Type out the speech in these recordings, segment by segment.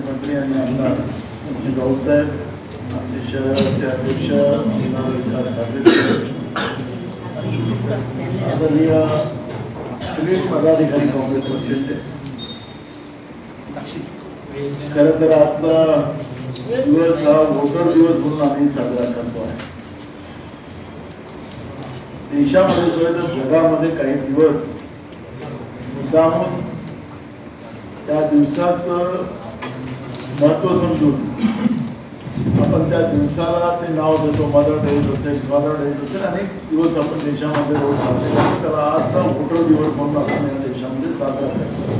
मुख्यमंत्री आणि आमदार म्हणजे आमचे भाऊसाहेब आमचे शहराचे अध्यक्ष कुणाल विकास आदरणीय सगळे पदाधिकारी काँग्रेस पक्षाचे. खरं तर आजचा दिवस हा वोटर दिवस म्हणून आम्ही साजरा करतो आहे. देशामध्ये जो तर जगामध्ये काही दिवस मुद्दामून त्या दिवसाचं महत्त्व समजून. आपण त्या दिवसाला ते नाव देतो मदर डे असेल फादर डे असेल अनेक दिवस आपण देशामध्ये रोज साजरे करतो. त्याला आजचा वोटर दिवस म्हणून आपण या देशामध्ये साजरा करतो.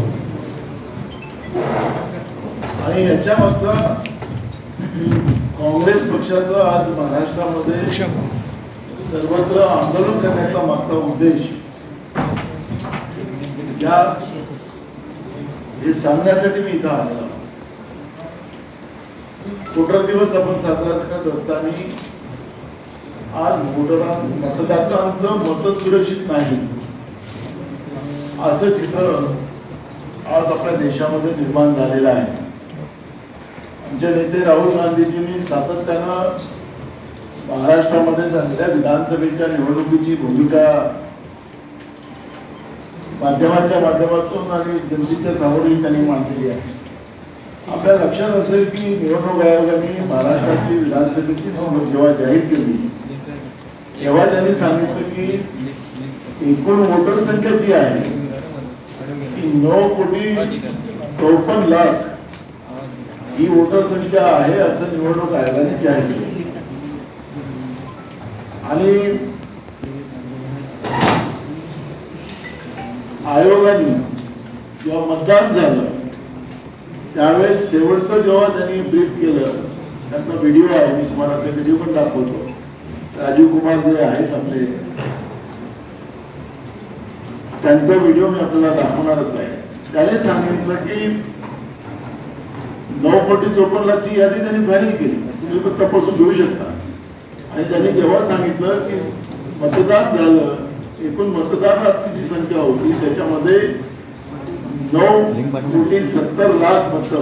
आणि याच्या मागचा काँग्रेस पक्षाचा आज महाराष्ट्रामध्ये सर्वत्र आंदोलन करण्याचा मागचा उद्देश या हे सांगण्यासाठी मी इथं आलेला वोटर दिवस आपण साजरा करत असताना आज वोटरां मतदारांचं मत सुरक्षित नाही. असं चित्र आज आपल्या देशामध्ये निर्माण झालेलं आहे. आमचे नेते राहुल गांधीजींनी सातत्यानं महाराष्ट्रामध्ये झालेल्या विधानसभेच्या निवडणुकीची भूमिका माध्यमाच्या माध्यमातून आणि जनतेच्या समोरही त्यांनी मांडलेली आहे. आपल्या लक्षात असेल की निवडणूक आयोगाने महाराष्ट्राची विधानसभेची निवडणूक जेव्हा जाहीर केली तेव्हा त्यांनी सांगितलं की एकूण वोटर संख्या जी आहे ती नऊ कोटी चौपन्न लाख ही वोटर संख्या आहे असं निवडणूक आयोगाने जाहीर केली. आणि आयोगाने जेव्हा मतदान झालं त्यावेळेस शेवटचं जेव्हा त्यांनी ब्रीफ केलं त्यांचा व्हिडिओ आहे मी तुम्हाला ते व्हिडिओ पण दाखवतो. राजीव कुमार जे आहेत आपले त्यांचा व्हिडिओ मी आपल्याला दाखवणारच आहे. त्याने सांगितलं की नऊ कोटी चोपन्न लाखची यादी त्यांनी फायनल केली. तुम्ही पण तपासून घेऊ शकता. आणि त्यांनी जेव्हा सांगितलं की मतदान झालं एकूण मतदाराची जी संख्या होती त्याच्यामध्ये नऊ कोटी सत्तर लाख मत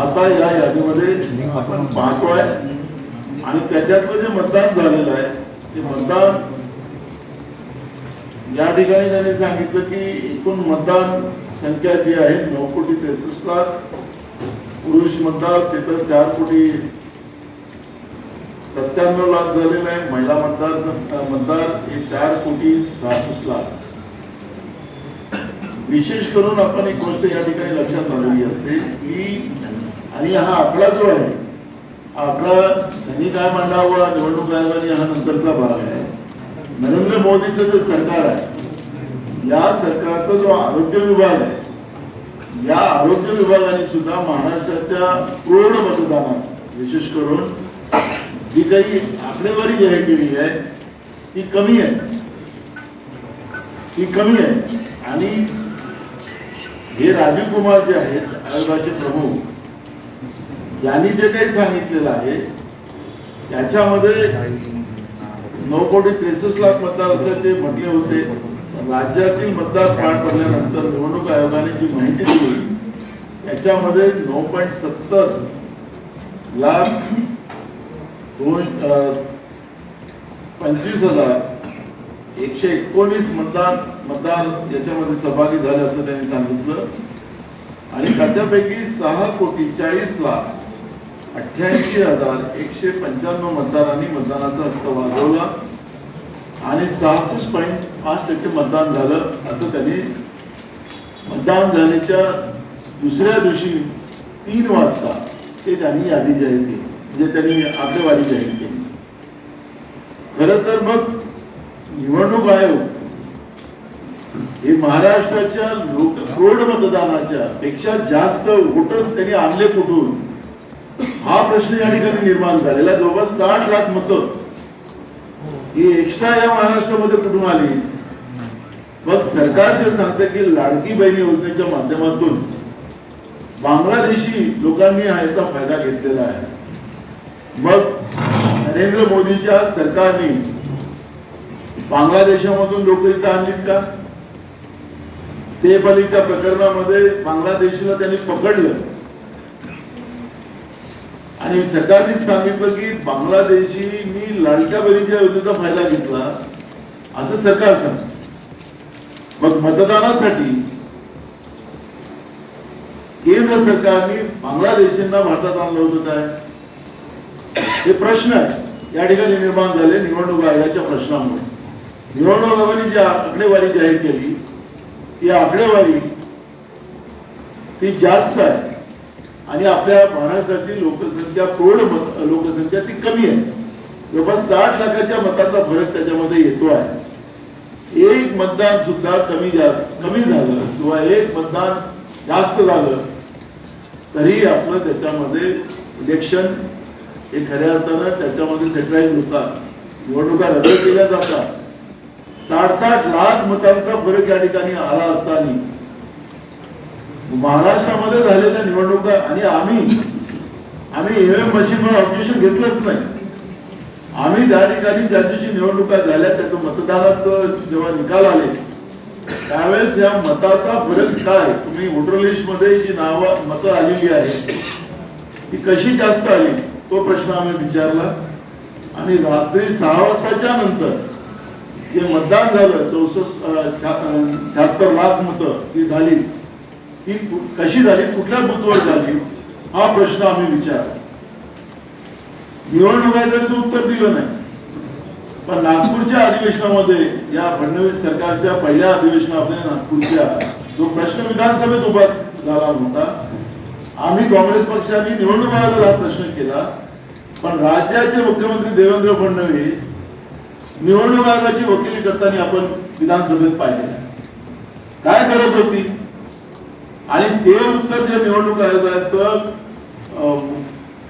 आता या यादीमध्ये आपण पाहतोय. आणि त्याच्यातलं जे मतदान झालेलं आहे ते मतदान या ठिकाणी त्यांनी सांगितलं की एकूण मतदान संख्या जी आहे नऊ कोटी त्रेसष्ट लाख. पुरुष मतदार तिथं चार कोटी सत्त्याण्णव लाख झालेलं आहे. महिला मतदार मतदार हे चार कोटी सहासष्ट लाख. विशेष करून आपण एक गोष्ट या ठिकाणी लक्षात आलेली असेल की आणि हा आकडा जो आहे आपला आकडा त्यांनी काय मांडावा निवडणूक आयोगाने हा नंतरचा भाग आहे. नरेंद्र मोदीचं जे सरकार आहे या सरकारचा जो आरोग्य विभाग आहे या आरोग्य विभागाने सुद्धा महाराष्ट्राच्या पूर्ण मतदानात विशेष करून जी काही आकडेवारी जाहीर केली आहे ती कमी आहे. ती कमी आहे. आणि हे राजीव कुमार जे आहेत आयोगाचे प्रमुख यांनी जे काही सांगितलेलं आहे त्याच्यामध्ये नऊ कोटी त्रेसष्ट लाख मतदार असल्याचे म्हटले होते. राज्यातील मतदार पार पडल्यानंतर निवडणूक आयोगाने जी माहिती दिली त्याच्यामध्ये नऊ पॉईंट सत्तर लाख दोन पंचवीस हजार एकशे एकोणीस मतदान मतदार याच्यामध्ये सहभागी झाले असं त्यांनी सांगितलं. आणि त्याच्यापैकी सहा कोटी चाळीस लाख अठ्ठ्याऐंशी हजार एकशे पंच्याण्णव मतदारांनी मतदानाचा हक्क वाजवला आणि सहासष्ट पॉईंट पाच टक्के मतदान झालं असं त्यांनी मतदान झाल्याच्या दुसऱ्या दिवशी तीन वाजता ते त्यांनी यादी जाहीर केली. म्हणजे त्यांनी आकडेवारी जाहीर केली. खरं तर मग निवडणूक आयोग हे महाराष्ट्राच्या लोक प्रौढ मतदानाच्या पेक्षा जास्त वोटर्स त्यांनी आणले कुठून? हा प्रश्न या ठिकाणी निर्माण झालेला जवळपास साठ लाख मत ही एक्स्ट्रा या महाराष्ट्रामध्ये कुठून आली? मग सरकार जे सांगते की लाडकी बहीण योजनेच्या माध्यमातून बांगलादेशी लोकांनी याचा फायदा घेतलेला आहे. मग नरेंद्र मोदीच्या सरकारने बांगलादेशामधून लोक इथं आणलीत का? सेफ अलीच्या प्रकरणामध्ये बांगलादेशीला त्यांनी पकडलं. आणि सरकारने सांगितलं की बांगलादेशींनी लाडक्या बहिणीच्या योजनेचा फायदा घेतला असं सरकार सांग मग मतदानासाठी केंद्र सरकारने बांगलादेशींना भारतात आणलं होतं काय? हे प्रश्न आहे. या ठिकाणी निर्माण झाले निवडणूक आयोगाच्या प्रश्नामुळे. निवडणूक आयोगाने जी आकडेवारी जाहीर केली ती आकडेवारी ती जास्त आहे. आणि आपल्या महाराष्ट्राची लोकसंख्या पूर्ण लोकसंख्या ती कमी आहे. जवळपास साठ लाखाच्या मताचा फरक त्याच्यामध्ये येतो आहे. एक मतदान सुद्धा कमी जास्त कमी झालं किंवा एक मतदान जास्त झालं तरी आपलं त्याच्यामध्ये इलेक्शन हे खऱ्या अर्थानं त्याच्यामध्ये सेटलाईज होतात. निवडणुका रद्द केल्या जातात. साठ साठ लाख मतांचा फरक या ठिकाणी आला असताना महाराष्ट्रामध्ये झालेल्या निवडणुका आणि आम्ही आम्ही ईव्हीएम मशीनवर ऑब्जेक्शन घेतलंच नाही. आम्ही त्या ठिकाणी ज्या दिवशी निवडणुका झाल्या त्याचं मतदानाचं जेव्हा निकाल आले त्यावेळेस या मताचा फरक काय? तुम्ही वोटर लिस्टमध्ये जी नाव मतं आलेली आहे ती कशी जास्त आली? तो प्रश्न आम्ही विचारला. आणि रात्री सहा वाजताच्या नंतर जे मतदान झालं चौसष्ट शहात्तर लाख मतं ती झाली. ती कशी झाली? कुठल्या बुथवर झाली? हा प्रश्न आम्ही विचार निवडणूक आयोगाचं उत्तर दिलं नाही. पण नागपूरच्या अधिवेशनामध्ये या फडणवीस सरकारच्या पहिल्या अधिवेशनामध्ये नागपूरच्या जो प्रश्न विधानसभेत उभा झाला होता आम्ही काँग्रेस पक्षाने निवडणूक आयोगाला हा प्रश्न केला. पण राज्याचे मुख्यमंत्री देवेंद्र फडणवीस निवडणूक आयोगाची वकिली करताना आपण विधानसभेत पाहिले. काय गरज होती? आणि ते उत्तर जे निवडणूक आयोगाचं अं,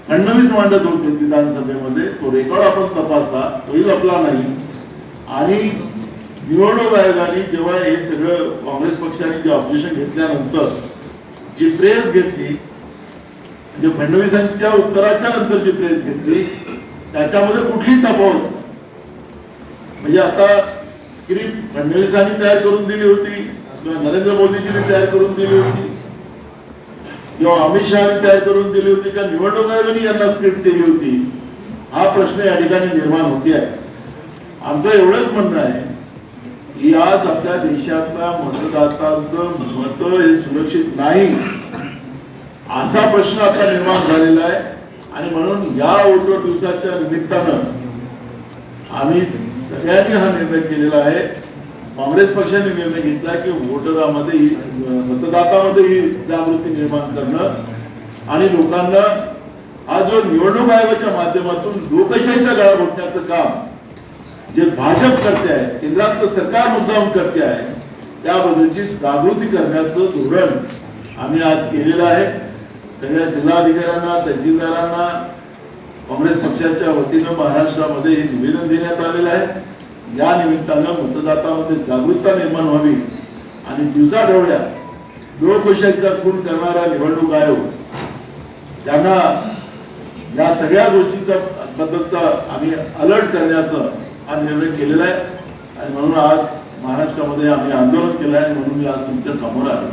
फडणवीस मांडत होते विधानसभेमध्ये तो रेकॉर्ड आपण तपासा तोही लपला नाही. आणि निवडणूक आयोगाने जेव्हा हे सगळं काँग्रेस पक्षाने जे ऑब्जेक्शन घेतल्यानंतर जी प्रेस घेतली म्हणजे फडणवीसांच्या उत्तराच्या नंतर जी प्रेस घेतली त्याच्यामध्ये कुठली तफावत म्हणजे आता स्क्रिप्ट फडणवीसांनी तयार करून दिली होती किंवा नरेंद्र मोदीजींनी तयार करून दिली होती किंवा अमित शहानी तयार करून दिली होती का निवडणूक आयोगाने यांना स्क्रिप्ट दिली होती. हा प्रश्न या ठिकाणी निर्माण होते आहे आमचं एवढंच म्हणणं आहे की आज आपल्या देशातल्या मतदातांचं मत हे सुरक्षित नाही. असा प्रश्न आता निर्माण झालेला आहे. आणि म्हणून या वोटर दिवसाच्या निमित्तानं आम्ही सगळ्यांनी हा निर्णय केलेला आहे. काँग्रेस पक्षाने निर्णय घेतला की वोटरामध्ये ही, मतदातामध्ये ही जागृती निर्माण करणं आणि लोकांना आज जो निवडणूक आयोगाच्या माध्यमातून लोकशाहीचा गळा घोटण्याचं काम जे भाजप करते आहे केंद्रातलं सरकार मुद्दाम करते आहे त्याबद्दलची जागृती करण्याचं धोरण आम्ही आज केलेलं आहे. सगळ्या जिल्हाधिकाऱ्यांना तहसीलदारांना काँग्रेस पक्षाच्या वतीनं महाराष्ट्रामध्ये हे निवेदन देण्यात आलेलं आहे. या निमित्तानं मतदातामध्ये जागरूकता निर्माण व्हावी आणि दिवसाढवळ्या लोकशाहीचा खून करणारा निवडणूक आयोग त्यांना या सगळ्या गोष्टीचा बद्दलचा आम्ही अलर्ट करण्याचा हा निर्णय केलेला आहे. आणि म्हणून आज महाराष्ट्रामध्ये आम्ही आंदोलन केलं आहे म्हणून मी आज तुमच्यासमोर आलो.